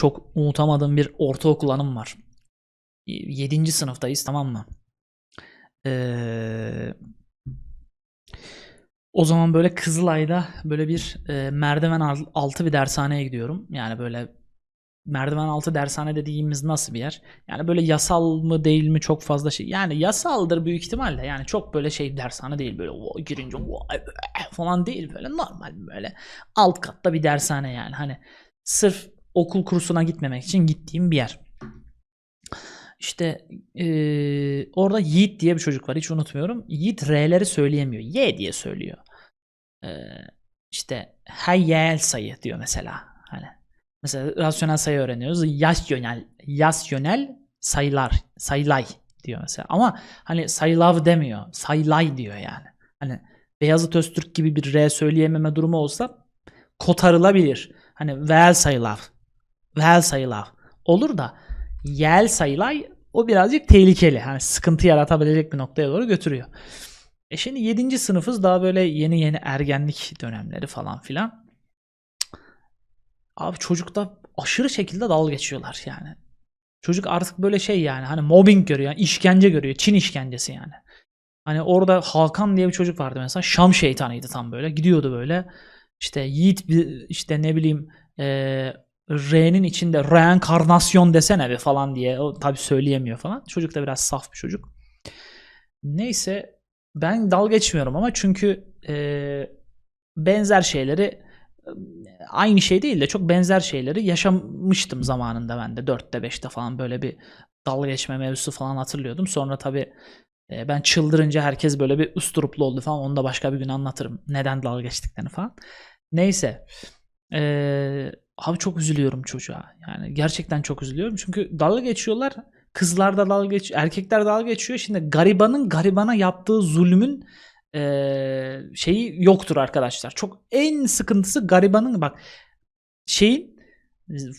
çok unutamadığım bir ortaokul anım var. 7. sınıftayız tamam mı? Ee, o zaman böyle Kızılay'da böyle bir e, merdiven al- altı bir dershaneye gidiyorum. Yani böyle merdiven altı dershane dediğimiz nasıl bir yer? Yani böyle yasal mı değil mi çok fazla şey. Yani yasaldır büyük ihtimalle. Yani çok böyle şey dershane değil böyle o, girince be falan değil böyle normal böyle alt katta bir dershane yani. Hani sırf okul kursuna gitmemek için gittiğim bir yer. İşte eee, orada Yiğit diye bir çocuk var hiç unutmuyorum. Yiğit R'leri söyleyemiyor. Y diye söylüyor. Eee işte hayal sayı diyor mesela. Hani mesela rasyonel sayı öğreniyoruz. Yas yönel, yas yönel sayılar, sayılay diyor mesela. Ama hani sayılav demiyor. Sayılay diyor yani. Hani Beyazıt Öztürk gibi bir R söyleyememe durumu olsa kotarılabilir. Hani vel sayılav, vel sayılav olur da yel sayılay o birazcık tehlikeli. Hani sıkıntı yaratabilecek bir noktaya doğru götürüyor. E şimdi 7. sınıfız daha böyle yeni yeni ergenlik dönemleri falan filan. Abi çocukta aşırı şekilde dalga geçiyorlar yani. Çocuk artık böyle şey yani hani mobbing görüyor, yani işkence görüyor. Çin işkencesi yani. Hani orada Hakan diye bir çocuk vardı mesela. Şam şeytanıydı tam böyle. Gidiyordu böyle. İşte Yiğit işte ne bileyim eee R'nin içinde reenkarnasyon desene be falan diye. O tabi söyleyemiyor falan. Çocuk da biraz saf bir çocuk. Neyse ben dalga geçmiyorum ama çünkü eee, benzer şeyleri e, aynı şey değil de çok benzer şeyleri yaşamıştım zamanında ben de 4'te 5'te falan böyle bir dalga geçme mevzusu falan hatırlıyordum. Sonra tabi ben çıldırınca herkes böyle bir usturuplu oldu falan. Onu da başka bir gün anlatırım. Neden dalga geçtiklerini falan. Neyse. Eee abi çok üzülüyorum çocuğa. Yani gerçekten çok üzülüyorum. Çünkü dalga geçiyorlar. Kızlar da dalga geçiyor. Erkekler dalga geçiyor. Şimdi garibanın garibana yaptığı zulmün eee, şeyi yoktur arkadaşlar. Çok en sıkıntısı garibanın bak şeyin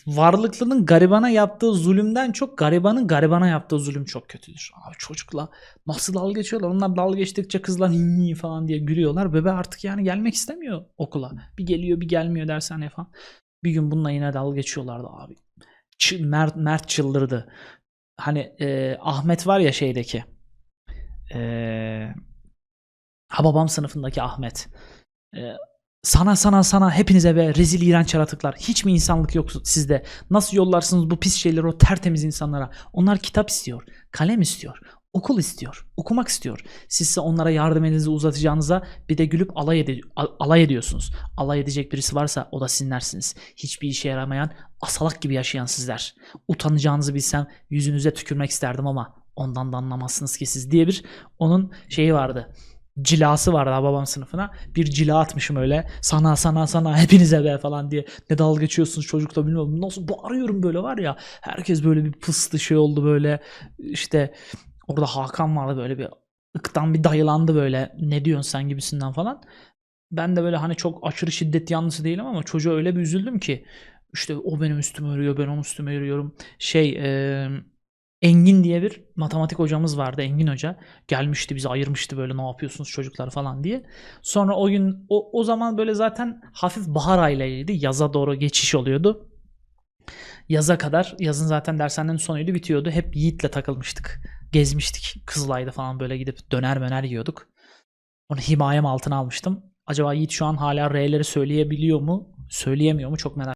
varlıklının garibana yaptığı zulümden çok garibanın garibana yaptığı zulüm çok kötüdür. Abi çocukla nasıl dalga geçiyorlar? Onlar dalga geçtikçe kızlar "Hi" falan diye gülüyorlar. Bebe artık yani gelmek istemiyor okula. Bir geliyor bir gelmiyor dershaneye falan. Bir gün bununla yine dalga geçiyorlardı abi. Çı- Mert, Mert çıldırdı. Hani e, Ahmet var ya şeydeki. E, Hababam sınıfındaki Ahmet. E, sana sana sana hepinize ve rezil iğrenç yaratıklar. Hiç mi insanlık yok sizde? Nasıl yollarsınız bu pis şeyleri o tertemiz insanlara? Onlar kitap istiyor, kalem istiyor, okul istiyor, okumak istiyor. Sizse onlara yardım elinizi uzatacağınıza bir de gülüp alay, a- alay ediyorsunuz. Alay edecek birisi varsa o da sinlersiniz. Hiçbir işe yaramayan, asalak gibi yaşayan sizler. Utanacağınızı bilsem yüzünüze tükürmek isterdim ama ondan da anlamazsınız ki siz diye bir onun şeyi vardı cilası vardı babam sınıfına. Bir cila atmışım öyle. Sana sana sana hepinize be falan diye. Ne dalga geçiyorsunuz çocukla bilmiyorum. Nasıl bağırıyorum böyle var ya. Herkes böyle bir pıstı şey oldu böyle. İşte orada Hakan vardı böyle bir ıktan bir dayılandı böyle. Ne diyorsun sen gibisinden falan. Ben de böyle hani çok aşırı şiddet yanlısı değilim ama çocuğa öyle bir üzüldüm ki. İşte o benim üstüme yürüyor, ben onun üstüme yürüyorum. Şey, eee Engin diye bir matematik hocamız vardı Engin Hoca. Gelmişti bizi ayırmıştı böyle ne yapıyorsunuz çocuklar falan diye. Sonra o gün o, o zaman böyle zaten hafif bahar aylarıydı. Yaza doğru geçiş oluyordu. Yaza kadar yazın zaten dershanenin sonuydu bitiyordu. Hep Yiğit'le takılmıştık. Gezmiştik. Kızılay'da falan böyle gidip döner möner yiyorduk. Onu himayem altına almıştım. Acaba Yiğit şu an hala R'leri söyleyebiliyor mu? Söyleyemiyor mu? Çok merak